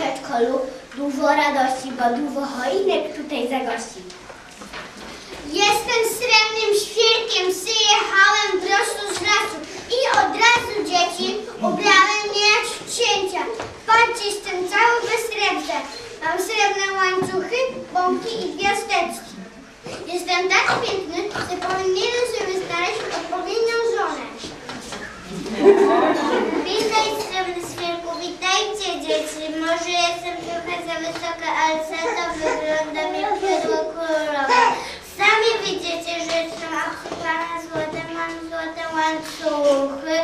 przedszkolu dużo radości, bo dużo choinek tutaj zagości. Jestem srebrnym świerkiem, przyjechałem prosto z lasu i od razu dzieci ubrałem mnie jak księcia. Patrzcie, jestem cały bez. Mam srebrne łańcuchy, bąki i gwiazdeczki. Jestem tak piękny, że powinienem sobie znaleźć odpowiednią żonę. Witaj, srebrny. Może jestem trochę za wysoka, ale za to wyglądam jak pióro królowe. Sami widzicie, że jestem obsypana złotem, mam złote łańcuchy,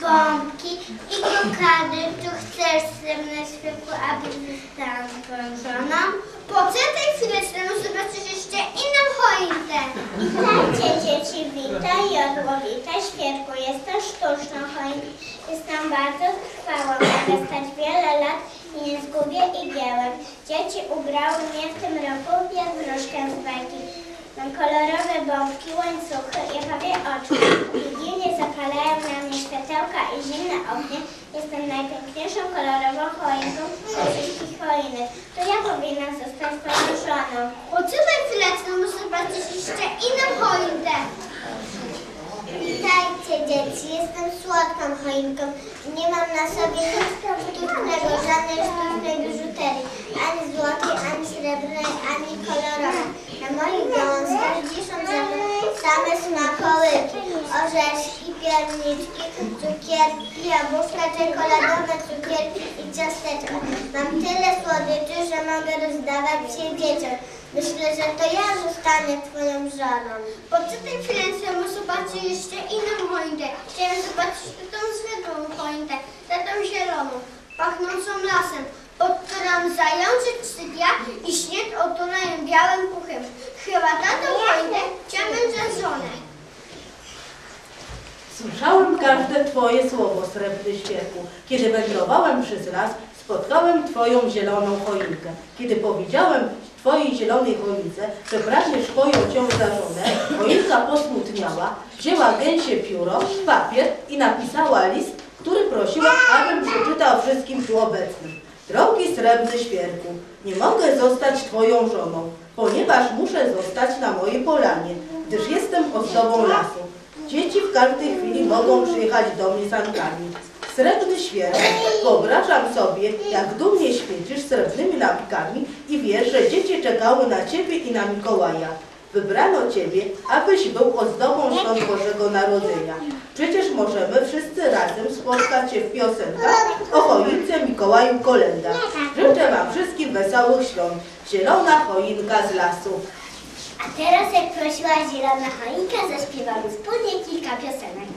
bombki i kokady. Tu chcesz, srebrny świerku, aby zostałam twoją żoną? Poczekaj chwilę, srebrny, zobaczysz jeszcze inną Witajcie dzieci, witaj jodło, witaj świerku. Jestem sztuczną choinką. Jestem bardzo trwała, mogę stać wiele lat i nie zgubię igiełek. Dzieci ubrały mnie w tym roku jak wróżkę z bajki. Mam kolorowe bombki, łańcuchy i pawie oczy. Dziwnie zapalają na mnie światełka i zimne ognie. Jestem najpiękniejszą kolorową choinką ze wszystkich choinek. To ja powinnam zostać twoją żoną. Poczekaj chwileczkę, muszę zobaczyć jeszcze inną choinkę. Witajcie dzieci, jestem słodką choinką. Nie mam na sobie nic sztucznego, żadnej sztucznej biżuterii. Ani złotej, ani srebrnej, ani kolorowej. Na moich gałązkach wiszą same smakołyki. Orzeszki, pierniczki, cukierki, jabłuszka, czekoladowe cukierki i ciasteczka. Mam tyle słodyczy, że mogę rozdawać się dzieciom. Myślę, że to ja zostanę twoją żoną. Poczytaj chwilę, muszę zobaczyć jeszcze inną choinkę. Chciałem zobaczyć tą zwykłą choinkę, za tą zieloną, pachnącą lasem, pod którą zajączek sypia i śnieg otulają białym puchem. Chyba taką choinkę chciałbym za żonę. Słyszałem każde Twoje słowo, srebrny świerku. Kiedy wędrowałem przez las, spotkałem Twoją zieloną choinkę. Kiedy powiedziałem Twojej zielonej choince, że pragniesz Twoją Cię za żonę, choinka posmutniała, wzięła gęsie pióro, papier i napisała list, który prosiła, abym przeczytał wszystkim tu obecnym. Drogi srebrny świerku, nie mogę zostać Twoją żoną, ponieważ muszę zostać na mojej polanie, gdyż jestem ozdobą lasu. Dzieci w każdej chwili mogą przyjechać do mnie sankami. Srebrny świerk, wyobrażam sobie, jak dumnie świecisz srebrnymi lampkami i wiesz, że dzieci czekały na Ciebie i na Mikołaja. Wybrano Ciebie, abyś był ozdobą świąt Bożego Narodzenia. Przecież możemy wszyscy razem spotkać się w piosenkach o choince Mikołaju Kolenda. Życzę Wam wszystkim wesołych świąt. Zielona choinka z lasu. A teraz, jak prosiła zielona choinka, zaśpiewamy wspólnie kilka piosenek.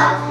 아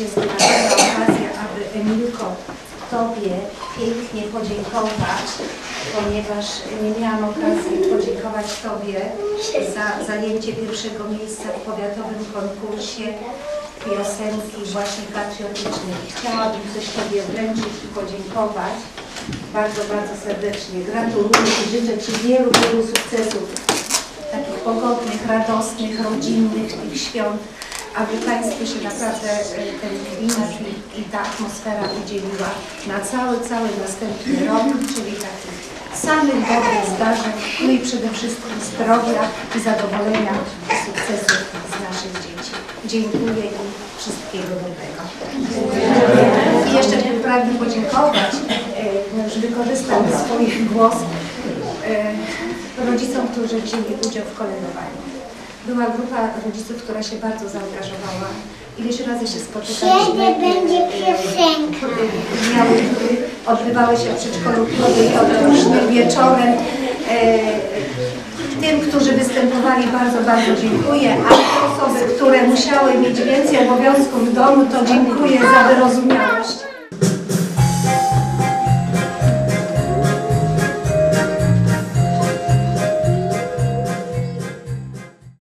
jest taka okazja, aby Emilko Tobie pięknie podziękować, ponieważ nie miałam okazji podziękować Tobie za zajęcie pierwszego miejsca w powiatowym konkursie piosenki właśnie patriotycznej. Chciałabym coś Tobie wręczyć i podziękować bardzo, bardzo serdecznie. Gratuluję i życzę Ci wielu, wielu sukcesów, takich pogodnych, radosnych, rodzinnych tych świąt, Państwu się naprawdę e, ten klimat i, i ta atmosfera udzieliła na cały, cały następny rok, czyli takich samych dobrych zdarzeń, no i przede wszystkim zdrowia i zadowolenia i sukcesów z naszych dzieci. Dziękuję i wszystkiego dobrego. I jeszcze pragnę podziękować, e, że wykorzystam swój głos e, rodzicom, którzy wzięli udział w kolędowaniu. Była grupa rodziców, która się bardzo zaangażowała. Ileś razy się spotykaliśmy. Kiedy będzie piosenka? Miały, odbywały się w przedszkolu Kluby Jodroczny wieczorem. E, tym, którzy występowali bardzo, bardzo dziękuję, a osoby, które musiały mieć więcej obowiązków w domu, to dziękuję za wyrozumiałość.